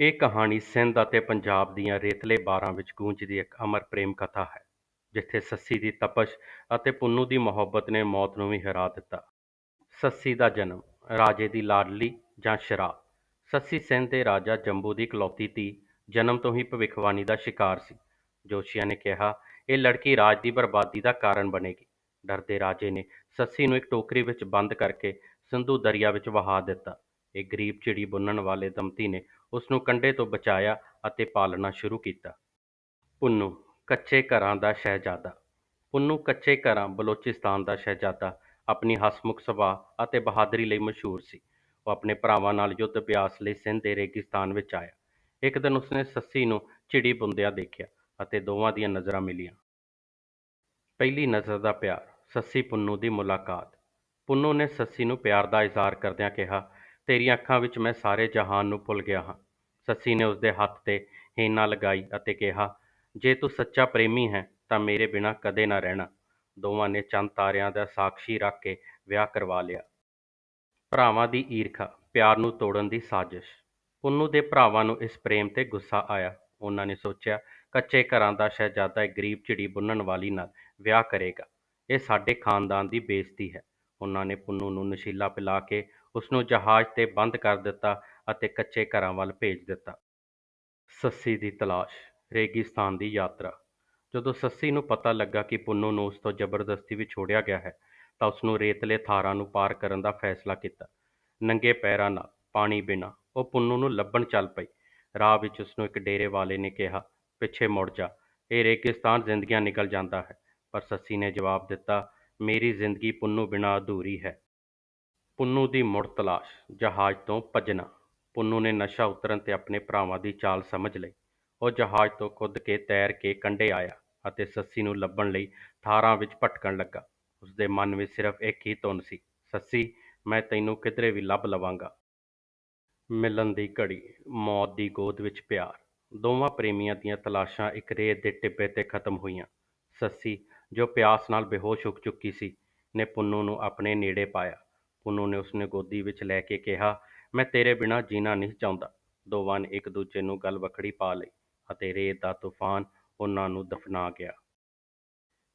ਇਹ ਕਹਾਣੀ ਸਿੰਧ ਅਤੇ ਪੰਜਾਬ ਦੀਆਂ ਰੇਤਲੇ ਬਾਰਾਂ ਵਿੱਚ ਗੂੰਜਦੀ ਇੱਕ ਅਮਰ ਪ੍ਰੇਮ ਕਥਾ ਹੈ, ਜਿੱਥੇ ਸੱਸੀ ਦੀ ਤਪਸ਼ ਅਤੇ ਪੁੰਨੂ ਦੀ ਮੁਹੱਬਤ ਨੇ ਮੌਤ ਨੂੰ ਵੀ ਹਰਾ ਦਿੱਤਾ। ਸੱਸੀ ਦਾ ਜਨਮ ਰਾਜੇ ਦੀ ਲਾਡਲੀ ਜਾਂ ਸ਼ਰਾਬ। ਸੱਸੀ ਸਿੰਧ ਦੇ ਰਾਜਾ ਜੰਬੂ ਦੀ ਇਕਲੌਤੀ ਧੀ ਜਨਮ ਤੋਂ ਹੀ ਭਵਿੱਖਬਾਣੀ ਦਾ ਸ਼ਿਕਾਰ ਸੀ। ਜੋਸ਼ੀਆਂ ਨੇ ਕਿਹਾ, ਇਹ ਲੜਕੀ ਰਾਜ ਦੀ ਬਰਬਾਦੀ ਦਾ ਕਾਰਨ ਬਣੇਗੀ। ਡਰਦੇ ਰਾਜੇ ਨੇ ਸੱਸੀ ਨੂੰ ਇੱਕ ਟੋਕਰੀ ਵਿੱਚ ਬੰਦ ਕਰਕੇ ਸਿੰਧੂ ਦਰਿਆ ਵਿੱਚ ਵਹਾ ਦਿੱਤਾ। ਇਹ ਗਰੀਬ ਚਿੜੀ ਬੁੰਨਣ ਵਾਲੇ ਦੰਪਤੀ ਨੇ ਉਸ ਨੂੰ ਕੰਡੇ ਤੋਂ ਬਚਾਇਆ ਅਤੇ ਪਾਲਣਾ ਸ਼ੁਰੂ ਕੀਤਾ। ਪੁੰਨੂੰ, ਕੱਚੇ ਘਰਾਂ ਦਾ ਸ਼ਹਿਜ਼ਾਦਾ। ਪੁੰਨੂੰ, ਕੱਚੇ ਘਰਾਂ ਬਲੋਚਿਸਤਾਨ ਦਾ ਸ਼ਹਿਜ਼ਾਦਾ, ਆਪਣੀ ਹਸਮੁਖ ਸੁਭਾਅ ਅਤੇ ਬਹਾਦਰੀ ਲਈ ਮਸ਼ਹੂਰ ਸੀ। ਉਹ ਆਪਣੇ ਭਰਾਵਾਂ ਨਾਲ ਯੁੱਧ ਅਭਿਆਸ ਲਈ ਸਿੰਧ ਦੇ ਰੇਗਿਸਤਾਨ ਵਿੱਚ ਆਇਆ। ਇੱਕ ਦਿਨ ਉਸਨੇ ਸੱਸੀ ਨੂੰ ਚਿੜੀ ਬੁੰਦਿਆਂ ਦੇਖਿਆ ਅਤੇ ਦੋਵਾਂ ਦੀਆਂ ਨਜ਼ਰਾਂ ਮਿਲੀਆਂ। ਪਹਿਲੀ ਨਜ਼ਰ ਦਾ ਪਿਆਰ, ਸੱਸੀ ਪੁੰਨੂੰ ਦੀ ਮੁਲਾਕਾਤ। ਪੁੰਨੂੰ ਨੇ ਸੱਸੀ ਨੂੰ ਪਿਆਰ ਦਾ ਇਜ਼ਹਾਰ ਕਰਦਿਆਂ ਕਿਹਾ ਤੇਰੀਆਂ ਅੱਖਾਂ ਵਿੱਚ ਮੈਂ ਸਾਰੇ ਜਹਾਨ ਨੂੰ ਭੁੱਲ ਗਿਆ ਹਾਂ। ਸੱਸੀ ਨੇ ਉਸਦੇ ਹੱਥ ਤੇ ਹੀਨਾ ਲਗਾਈ ਅਤੇ ਕਿਹਾ, ਜੇ ਤੂੰ ਸੱਚਾ ਪ੍ਰੇਮੀ ਹੈ, ਤਾਂ ਮੇਰੇ ਬਿਨਾਂ ਕਦੇ ਨਾ ਰਹਿਣਾ। ਦੋਵਾਂ ਨੇ ਚੰਦ ਤਾਰਿਆਂ ਦਾ ਸਾਖੀ ਰੱਖ ਕੇ ਵਿਆਹ ਕਰਵਾ ਲਿਆ। ਭਰਾਵਾਂ ਦੀ ਈਰਖਾ, ਪਿਆਰ ਨੂੰ ਤੋੜਨ ਦੀ ਸਾਜ਼ਿਸ਼। ਪੁੰਨੂ ਦੇ ਭਰਾਵਾਂ ਨੂੰ ਇਸ ਪ੍ਰੇਮ ਤੇ ਗੁੱਸਾ ਆਇਆ। ਉਹਨਾਂ ਨੇ ਸੋਚਿਆ, ਕੱਚੇ ਘਰਾਂ ਦਾ ਸ਼ਹਿਜ਼ਾਦਾ ਇੱਕ ਗਰੀਬ ਝਿੜੀ ਬੁੰਨਣ ਵਾਲੀ ਨਾਲ ਵਿਆਹ ਕਰੇਗਾ। ਇਹ ਸਾਡੇ ਖਾਨਦਾਨ ਦੀ ਬੇਇੱਜ਼ਤੀ ਹੈ। ਉਹਨਾਂ ਨੇ ਪੁੰਨੂ ਨੂੰ ਨਸ਼ੀਲਾ ਪਿਲਾ ਕੇ ਉਸਨੂੰ ਜਹਾਜ਼ ਤੇ ਬੰਦ ਕਰ ਦਿੱਤਾ ਅਤੇ ਕੱਚੇ ਘਰਾਂ ਵੱਲ ਭੇਜ ਦਿੱਤਾ। ਸੱਸੀ ਦੀ ਤਲਾਸ਼, ਰੇਗਿਸਤਾਨ ਦੀ ਯਾਤਰਾ। ਜਦੋਂ ਸੱਸੀ ਨੂੰ ਪਤਾ ਲੱਗਾ ਕਿ ਪੁੰਨੂੰ ਨੂੰ ਉਸ ਤੋਂ ਜ਼ਬਰਦਸਤੀ ਵਿਛੋੜਿਆ ਗਿਆ ਹੈ, ਤਾਂ ਉਸਨੂੰ ਰੇਤਲੇ ਥਾਰਾਂ ਨੂੰ ਪਾਰ ਕਰਨ ਦਾ ਫੈਸਲਾ ਕੀਤਾ। ਨੰਗੇ ਪੈਰਾਂ ਨਾਲ, ਪਾਣੀ ਬਿਨਾਂ, ਉਹ ਪੁੰਨੂੰ ਨੂੰ ਲੱਭਣ ਚੱਲ ਪਈ। ਰਾਹ ਵਿੱਚ ਉਸਨੂੰ ਇੱਕ ਡੇਰੇ ਵਾਲੇ ਨੇ ਕਿਹਾ, ਪਿੱਛੇ ਮੁੜ ਜਾ, ਇਹ ਰੇਗਿਸਤਾਨ ਜ਼ਿੰਦਗੀਆਂ ਨਿਕਲ ਜਾਂਦਾ ਹੈ। ਪਰ ਸੱਸੀ ਨੇ ਜਵਾਬ ਦਿੱਤਾ, ਮੇਰੀ ਜ਼ਿੰਦਗੀ ਪੁੰਨੂੰ ਬਿਨਾਂ ਅਧੂਰੀ ਹੈ। ਪੁੰਨੂ ਦੀ ਮੁੜ ਤਲਾਸ਼, ਜਹਾਜ਼ ਤੋਂ ਭੱਜਣਾ। ਪੁੰਨੂ ਨੇ ਨਸ਼ਾ ਉਤਰਨ ਤੇ ਆਪਣੇ ਭਰਾਵਾਂ ਦੀ ਚਾਲ ਸਮਝ ਲਈ। ਉਹ ਜਹਾਜ਼ ਤੋਂ ਕੁੱਦ ਕੇ ਤੈਰ ਕੇ ਕੰਢੇ ਆਇਆ ਅਤੇ ਸੱਸੀ ਨੂੰ ਲੱਭਣ ਲਈ ਥਾਰਾਂ ਵਿੱਚ ਭਟਕਣ ਲੱਗਾ। ਉਸਦੇ ਮਨ ਵਿੱਚ ਸਿਰਫ ਇੱਕ ਹੀ ਧੁਨ ਸੀ, ਸੱਸੀ, ਮੈਂ ਤੈਨੂੰ ਕਿਧਰੇ ਵੀ ਲੱਭ ਲਵਾਂਗਾ। ਮਿਲਣ ਦੀ ਘੜੀ, ਮੌਤ ਦੀ ਗੋਦ ਵਿੱਚ ਪਿਆਰ। ਦੋਵਾਂ ਪ੍ਰੇਮੀਆਂ ਦੀਆਂ ਤਲਾਸ਼ਾਂ ਇੱਕ ਰੇਤ ਦੇ ਟਿੱਬੇ ਤੇ ਖਤਮ ਹੋਈਆਂ। ਸੱਸੀ, ਜੋ ਪਿਆਸ ਨਾਲ ਬੇਹੋਸ਼ ਹੋ ਚੁੱਕੀ ਸੀ, ਨੇ ਪੁੰਨੂ ਨੂੰ ਆਪਣੇ ਨੇੜੇ ਪਾਇਆ। ਪੁੰਨੂ ਨੇ ਉਸਨੇ ਗੋਦੀ ਵਿੱਚ ਲੈ ਕੇ ਕਿਹਾ, ਮੈਂ ਤੇਰੇ ਬਿਨਾਂ ਜੀਣਾ ਨਹੀਂ ਚਾਹੁੰਦਾ। ਦੋਵਾਂ ਨੇ ਇੱਕ ਦੂਜੇ ਨੂੰ ਗਲ ਵਖੜੀ ਪਾ ਲਈ ਅਤੇ ਰੇਤ ਦਾ ਤੂਫਾਨ ਉਹਨਾਂ ਨੂੰ ਦਫਨਾ ਗਿਆ।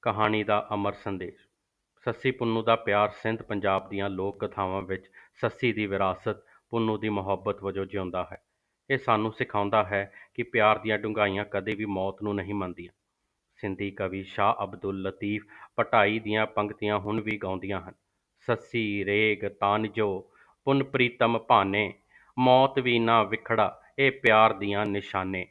ਕਹਾਣੀ ਦਾ ਅਮਰ ਸੰਦੇਸ਼। ਸੱਸੀ ਪੁੰਨੂੰ ਦਾ ਪਿਆਰ ਸਿੰਧ ਪੰਜਾਬ ਦੀਆਂ ਲੋਕ ਕਥਾਵਾਂ ਵਿੱਚ ਸੱਸੀ ਦੀ ਵਿਰਾਸਤ, ਪੁੰਨੂ ਦੀ ਮੁਹੱਬਤ ਵਜੋਂ ਜਿਉਂਦਾ ਹੈ। ਇਹ ਸਾਨੂੰ ਸਿਖਾਉਂਦਾ ਹੈ ਕਿ ਪਿਆਰ ਦੀਆਂ ਡੂੰਘਾਈਆਂ ਕਦੇ ਵੀ ਮੌਤ ਨੂੰ ਨਹੀਂ ਮੰਨਦੀਆਂ। ਸਿੰਧੀ ਕਵੀ ਸ਼ਾਹ ਅਬਦੁਲ ਲਤੀਫ ਪਟਾਈ ਦੀਆਂ ਪੰਕਤੀਆਂ ਹੁਣ ਵੀ ਗਾਉਂਦੀਆਂ ਹਨ। ਸੱਸੀ ਰੇਗ ਤਾਨਜੋ ਪੁਨ ਪ੍ਰੀਤਮ ਭਾਨੇ ਮੌਤ ਵੀ ਨਾ ਵਿਖੜਾ ਇਹ ਪਿਆਰ ਦੀਆਂ ਨਿਸ਼ਾਨੇ।